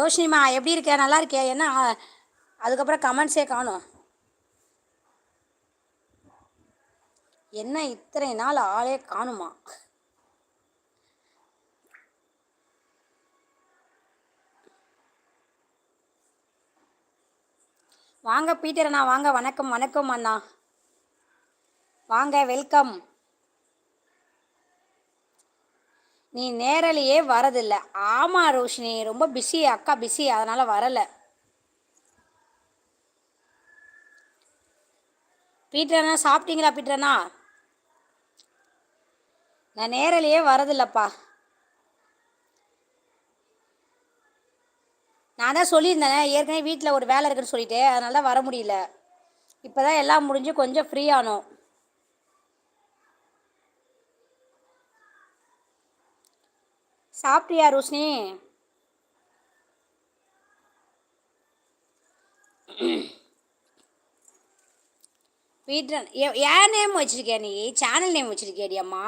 ரோஷினிமா எப்படி இருக்க? நல்லா இருக்கியா? என்ன? அதுக்கப்புறம் கமெண்ட்ஸே காணும். என்ன இத்தனை நாள் ஆளே காணுமா? வாங்க பீட்டர் அண்ணா வாங்க. வணக்கம் வணக்கம் அண்ணா. வாங்க வெல்கம் நீ நேரலையே வரதில்லை. ஆமாம் ரோஷினி ரொம்ப பிஸி அக்கா பிஸி அதனால் வரலை. பீட்டரண்ணா சாப்பிட்டீங்களா பீட்டரண்ணா நான் நேரலையே வரதில்லப்பா. நான் தான் சொல்லியிருந்தேனே ஏற்கனவே வீட்டில் ஒரு வேலை இருக்குன்னு சொல்லிட்டு அதனால தான் வர முடியல. இப்போ தான் எல்லாம் முடிஞ்சு கொஞ்சம் ஃப்ரீ ஆனோம். சாப்பிட்டியா ரோஷினி? வீட்டில் ஏன் நேம் வச்சிருக்கியா நீ? சேனல் நேம் வச்சிருக்கியாடி அம்மா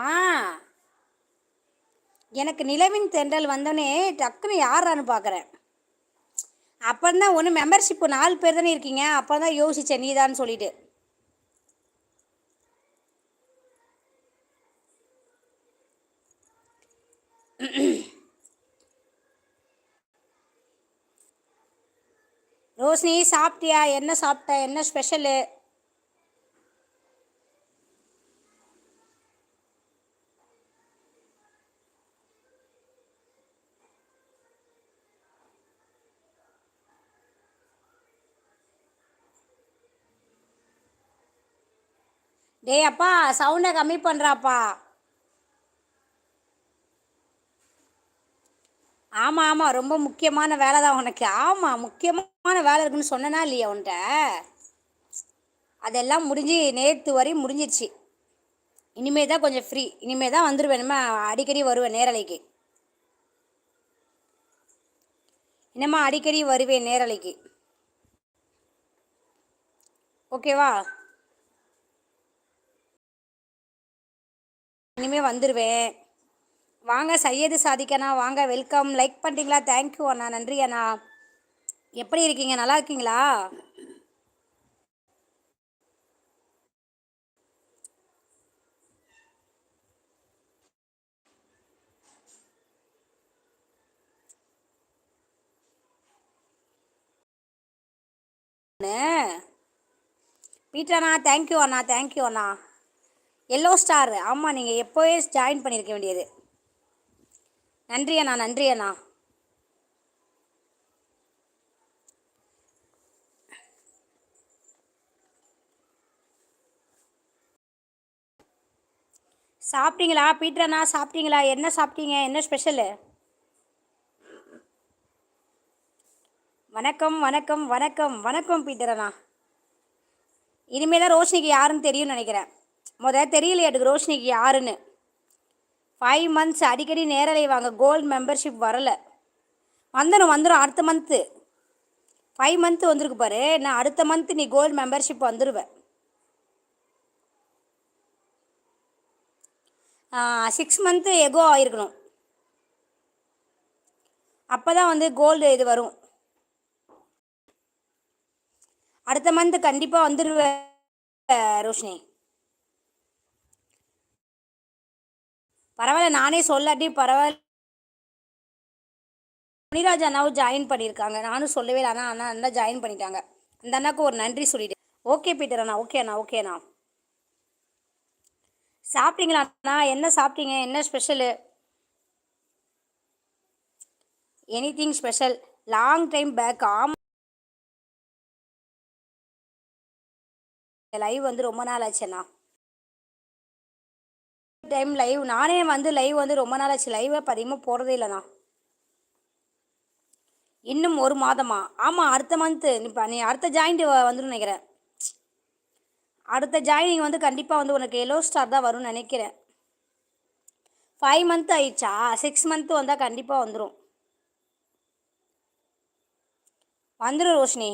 எனக்கு நிலவின் தென்றல் வந்தோடனே டக்குன்னு யாரான்னு பார்க்குறேன் அப்புறம் தான் ஒன்று மெம்பர்ஷிப்பு நாலு பேர் தானே இருக்கீங்க. அப்போ தான் யோசித்தேன் நீ சொல்லிட்டு. ரோஷினி சாப்பிட்டியா? என்ன சாப்பிட்ட? என்ன ஸ்பெஷலு டேய் அப்பா சவுண்டை கம்மி பண்ணுறாப்பா ஆமாம் ஆமாம் ரொம்ப முக்கியமான வேலை தான் உனக்கு ஆமாம் முக்கியமான வேலை இருக்குன்னு சொன்னனா இல்லையா உன்கிட்ட? அதெல்லாம் முடிஞ்சு நேற்று வரையும் முடிஞ்சிருச்சு. இனிமே தான் கொஞ்சம் ஃப்ரீ இனிமே தான் வந்துடுவேன் இனிமே அடிக்கடி வருவேன் நேரலைக்கு. இனிமே அடிக்கடி வருவேன் நேரலைக்கு. ஓகேவா இனிமேல் வந்துடுவேன் வாங்க சையது சாதிக்கண்ணா. வாங்க வெல்கம் லைக் பண்ணுறீங்களா தேங்க்யூ அண்ணா. நன்றி அண்ணா. எப்படி இருக்கீங்க? நல்லா இருக்கீங்களா? பீட்டர் அண்ணா தேங்க்யூ அண்ணா தேங்க்யூ அண்ணா. எல்லோ ஸ்டார் ஆமாம் நீங்கள் எப்போவே ஜாயின் பண்ணியிருக்க வேண்டியது. நன்றி அண்ணா நன்றி அண்ணா. சாப்பிட்டீங்களா? பீட்டர் அண்ணா சாப்பிட்டீங்களா? என்ன சாப்பிட்டீங்க? என்ன ஸ்பெஷலு வணக்கம் வணக்கம் வணக்கம். வணக்கம் பீட்டர் அண்ணா இனிமேல் தான் ரோஷினிக்கு யாருன்னு தெரியும்னு நினைக்கிறேன். முத தெரியலையாட்டுக்கு எனக்கு ரோஷினிக்கு யாருன்னு. ஃபைவ் மந்த்ஸ் அடிக்கடி நேரலை வாங்க கோல்டு மெம்பர்ஷிப் வரலை. வந்துடும் வந்துடும் அடுத்த மந்த்து ஃபைவ் மந்த்து வந்திருக்கு பாரு. நான் அடுத்த மந்த்து நீ கோல்டு மெம்பர்ஷிப் வந்துடுவேன் சிக்ஸ் மந்த்து எகோ ஆகிருக்கணும் அப்போ தான் வந்து கோல்டு இது வரும். அடுத்த மந்த்து கண்டிப்பாக வந்துடுவேன் ரோஷினி. பரவாயில்ல நானே சொல்லாட்டி பரவாயில்ல. முனிராஜ் அண்ணாவும் ஜாயின் பண்ணியிருக்காங்க. நானும் சொல்லவே இல்லை அண்ணா அண்ணா அண்ணா ஜாயின் பண்ணிட்டாங்க. அந்த அண்ணாக்கு ஒரு நன்றி சொல்லிட்டு. ஓகே பீட்டர் அண்ணா. ஓகே அண்ணா. ஓகே அண்ணா. சாப்பிட்டீங்களா அண்ணா? என்ன சாப்பிட்டீங்க? என்ன special anything special long time back ஆமாம் லைவ் வந்து ரொம்ப நாள் ஆச்சுண்ணா டைம் லைவ் நானே வந்து லைவ் வந்து ரொம்ப நாள் ஆச்சு. லைவை அதிகமாக போகிறதே இல்லைண்ணா இன்னும் ஒரு மாதமா? ஆமாம் அடுத்த மந்த்து இப்போ நீ அடுத்த ஜாயிண்ட் வந்துடும் நினைக்கிறேன். அடுத்த ஜாயினிங் வந்து கண்டிப்பாக வந்து உனக்கு எல்லோ ஸ்டார் தான் வரும்னு நினைக்கிறேன். ஃபைவ் மந்த் ஆயிடுச்சா? சிக்ஸ் மந்த்து வந்தால் கண்டிப்பாக வந்துடும் வந்துடும் ரோஷினி.